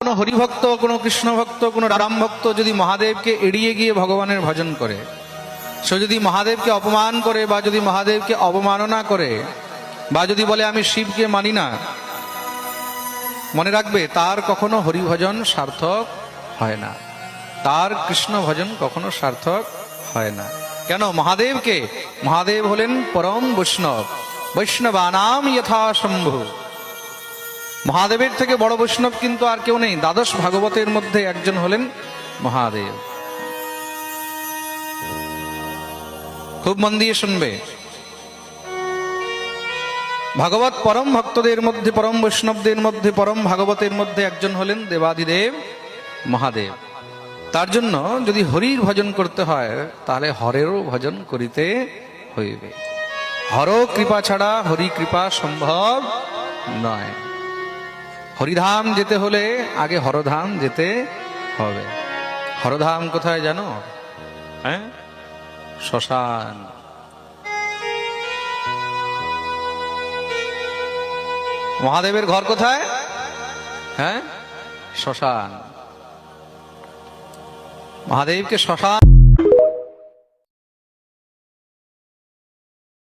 কোনো হরিভক্ত, কোনো কৃষ্ণভক্ত, কোনো রাম ভক্ত যদি মহাদেবকে এড়িয়ে গিয়ে ভগবানের ভজন করে, সে যদি মহাদেবকে অপমান করে বা যদি মহাদেবকে অবমাননা করে, বা যদি বলে আমি শিবকে মানি না, মনে রাখবে তার কখনো হরিভজন সার্থক হয় না। তার কৃষ্ণ ভজন কখনো সার্থক হয় না। কেন? মহাদেবকে, মহাদেব হলেন পরম বৈষ্ণব। বৈষ্ণবানাম যথা শম্ভু মহাদেবের থেকে বড় বৈষ্ণব কিন্তু আর কেউ নেই। দ্বাদশ ভাগবতের মধ্যে একজন হলেন মহাদেব। খুব মন দিয়ে শুনবে। ভাগবত পরম ভক্তদের মধ্যে, পরম বৈষ্ণবদের মধ্যে, পরম ভাগবতের মধ্যে একজন হলেন দেবাদিদেব মহাদেব। তার জন্য যদি হরির ভজন করতে হয়, তাহলে হরেরও ভজন করিতে হইবে। হর কৃপা ছাড়া হরি কৃপা সম্ভব নয়। হরিধাম যেতে হলে আগে হরধাম যেতে হবে। হরধাম কোথায় জানো? হ্যাঁ? শ্মশান। মহাদেবের ঘর কোথায়? হ্যাঁ? শ্মশান। মহাদেবকে শ্মশান